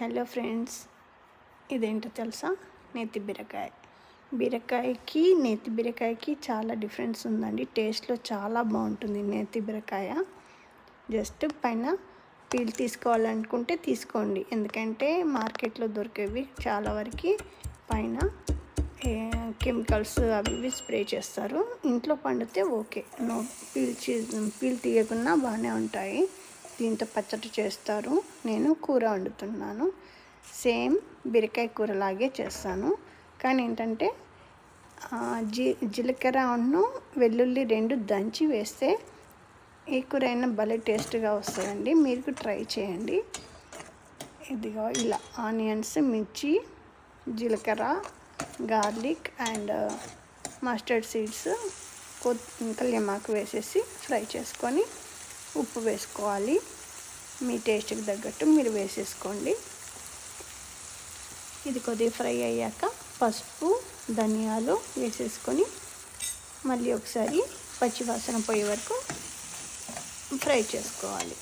Hello friends ఇదేంటో తెలుసా? నేతి బీరకాయ. బీరకాయకి నేతి బీరకాయకి చాలా డిఫరెన్స్ ఉందండి. టేస్ట్లో చాలా బాగుంటుంది నేతి బీరకాయ. జస్ట్ పైన పీల్ తీసుకోవాలనుకుంటే తీసుకోండి. ఎందుకంటే మార్కెట్లో దొరికేవి చాలా వరకు పైన కెమికల్స్ అవి ఇవి స్ప్రే చేస్తారు. ఇంట్లో పండితే ఓకే. నో పీల్ పీల్ తీయకుండా బాగానే ఉంటాయి. దీంతో పచ్చడి చేస్తారు. నేను కూర వండుతున్నాను. సేమ్ బీరకాయ కూరలాగే చేస్తాను. కానీ ఏంటంటే జీ జీలకర్ర ఉన్ను వెల్లుల్లి రెండు దంచి వేస్తే ఏ కూర అయినా భలే టేస్ట్గా వస్తుందండి. మీరు ట్రై చేయండి. ఇదిగో ఇలా ఆనియన్స్ మిర్చి జీలకర్ర గార్లిక్ అండ్ మస్టర్డ్ సీడ్స్ కొత్ లిమాకు వేసేసి ఫ్రై చేసుకొని ఉప్పు వేసుకోవాలి. మీ టేస్ట్కి తగ్గట్టు మీరు వేసేసుకోండి. ఇది కొద్దిగా ఫ్రై అయ్యాక పసుపు ధనియాలు వేసేసుకొని మళ్ళీ ఒకసారి పచ్చివాసన పోయే వరకు ఫ్రై చేసుకోవాలి.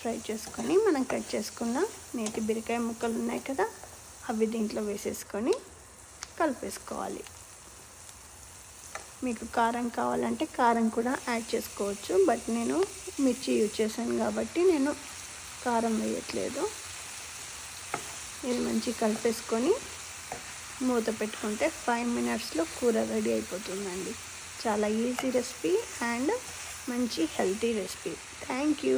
ఫ్రై చేసుకొని మనం కట్ చేసుకున్న నేతి బీరకాయ ముక్కలు ఉన్నాయి కదా అవి దీంట్లో వేసేసుకొని కలిపేసుకోవాలి. మీకు కారం కావాలంటే కారం కూడా యాడ్ చేసుకోవచ్చు. బట్ నేను మిర్చి యూజ్ చేశాను కాబట్టి నేను కారం వేయట్లేదు. ఇది మంచి కలిపేసుకొని మూత పెట్టుకుంటే ఫైవ్ మినిట్స్లో కూర రెడీ అయిపోతుందండి. చాలా ఈజీ రెసిపీ అండ్ మంచి హెల్తీ రెసిపీ. Thank you.